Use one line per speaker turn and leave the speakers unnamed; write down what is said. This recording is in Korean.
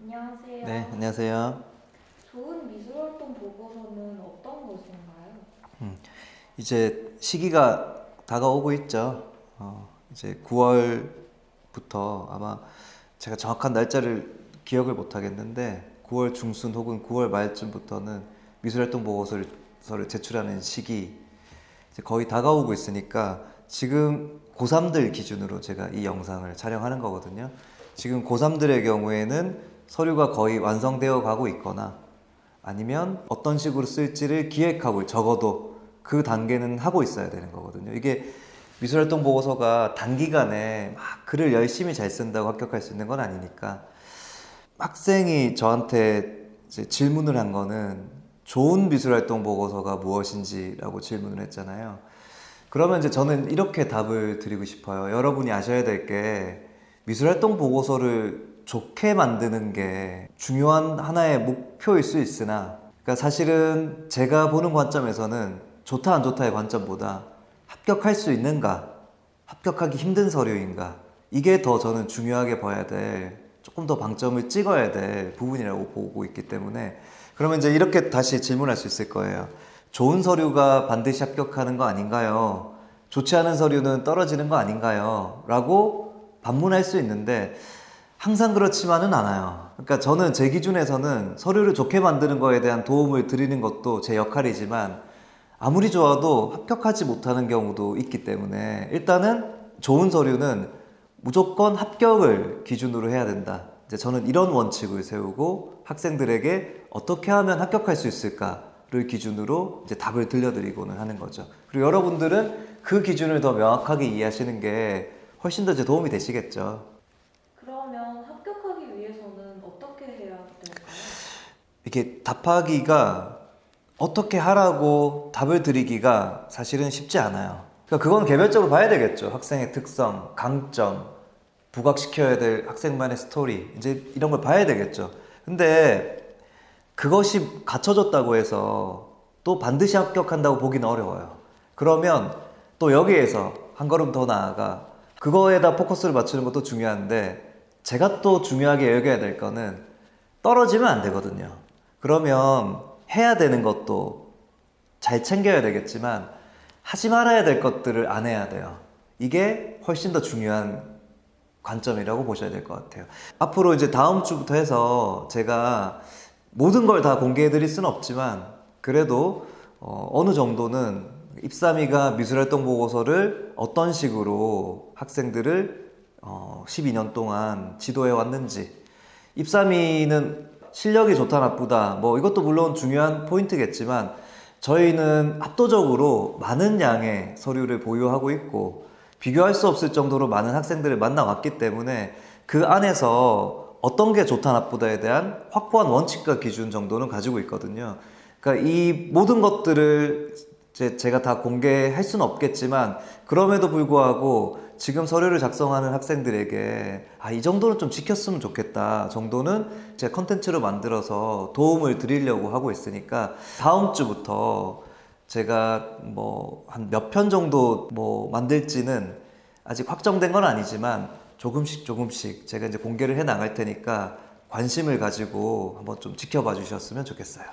안녕하세요.
네, 안녕하세요.
좋은 미술활동 보고서는 어떤 것인가요?
이제 시기가 다가오고 있죠. 어, 이제 9월부터 아마 제가 정확한 날짜를 기억을 못 하겠는데 9월 중순 혹은 9월 말쯤부터는 미술활동 보고서를 서를 제출하는 시기 이제 거의 다가오고 있으니까 지금 고3들 기준으로 제가 이 영상을 촬영하는 거거든요. 지금 고3들의 경우에는 서류가 거의 완성되어 가고 있거나 아니면 어떤 식으로 쓸지를 기획하고 적어도 그 단계는 하고 있어야 되는 거거든요. 이게 미술활동 보고서가 단기간에 막 글을 열심히 잘 쓴다고 합격할 수 있는 건 아니니까 학생이 저한테 질문을 한 거는 좋은 미술활동 보고서가 무엇인지라고 질문을 했잖아요. 그러면 이제 저는 이렇게 답을 드리고 싶어요. 여러분이 아셔야 될 게 미술활동 보고서를 좋게 만드는 게 중요한 하나의 목표일 수 있으나 그러니까 사실은 제가 보는 관점에서는 좋다 안 좋다의 관점보다 합격할 수 있는가 합격하기 힘든 서류인가 이게 더 저는 중요하게 봐야 될 조금 더 방점을 찍어야 될 부분이라고 보고 있기 때문에 그러면 이제 이렇게 다시 질문할 수 있을 거예요. 좋은 서류가 반드시 합격하는 거 아닌가요? 좋지 않은 서류는 떨어지는 거 아닌가요? 라고 반문할 수 있는데 항상 그렇지만은 않아요. 그러니까 저는 제 기준에서는 서류를 좋게 만드는 거에 대한 도움을 드리는 것도 제 역할이지만 아무리 좋아도 합격하지 못하는 경우도 있기 때문에 일단은 좋은 서류는 무조건 합격을 기준으로 해야 된다. 이제 저는 이런 원칙을 세우고 학생들에게 어떻게 하면 합격할 수 있을까를 기준으로 이제 답을 들려드리고는 하는 거죠. 그리고 여러분들은 그 기준을 더 명확하게 이해하시는 게 훨씬 더 이제 도움이 되시겠죠.
그러면 합격하기 위해서는 어떻게 해야 될까요?
이렇게 답하기가 어떻게 하라고 답을 드리기가 사실은 쉽지 않아요. 그러니까 그건 개별적으로 봐야 되겠죠. 학생의 특성, 강점, 부각시켜야 될 학생만의 스토리, 이제 이런 걸 봐야 되겠죠. 근데 그것이 갖춰졌다고 해서 또 반드시 합격한다고 보기는 어려워요. 그러면 또 여기에서 한 걸음 더 나아가 그거에다 포커스를 맞추는 것도 중요한데 제가 또 중요하게 여겨야 될 거는 떨어지면 안 되거든요. 그러면 해야 되는 것도 잘 챙겨야 되겠지만 하지 말아야 될 것들을 안 해야 돼요. 이게 훨씬 더 중요한 관점이라고 보셔야 될 것 같아요. 앞으로 이제 다음 주부터 해서 제가 모든 걸 다 공개해 드릴 수는 없지만 그래도 어, 어느 정도는 입삼이가 미술활동 보고서를 어떤 식으로 학생들을 어, 12년 동안 지도해 왔는지 입삼이는 실력이 좋다 나쁘다 뭐 이것도 물론 중요한 포인트겠지만 저희는 압도적으로 많은 양의 서류를 보유하고 있고 비교할 수 없을 정도로 많은 학생들을 만나왔기 때문에 그 안에서 어떤 게 좋다 나쁘다에 대한 확고한 원칙과 기준 정도는 가지고 있거든요. 그러니까 이 모든 것들을 이 제 제가 다 공개할 수는 없겠지만 그럼에도 불구하고 지금 서류를 작성하는 학생들에게 아, 이 정도는 좀 지켰으면 좋겠다 정도는 제가 컨텐츠로 만들어서 도움을 드리려고 하고 있으니까 다음 주부터 제가 뭐 한 몇 편 정도 뭐 만들지는 아직 확정된 건 아니지만 조금씩 조금씩 제가 이제 공개를 해 나갈 테니까 관심을 가지고 한번 좀 지켜봐 주셨으면 좋겠어요.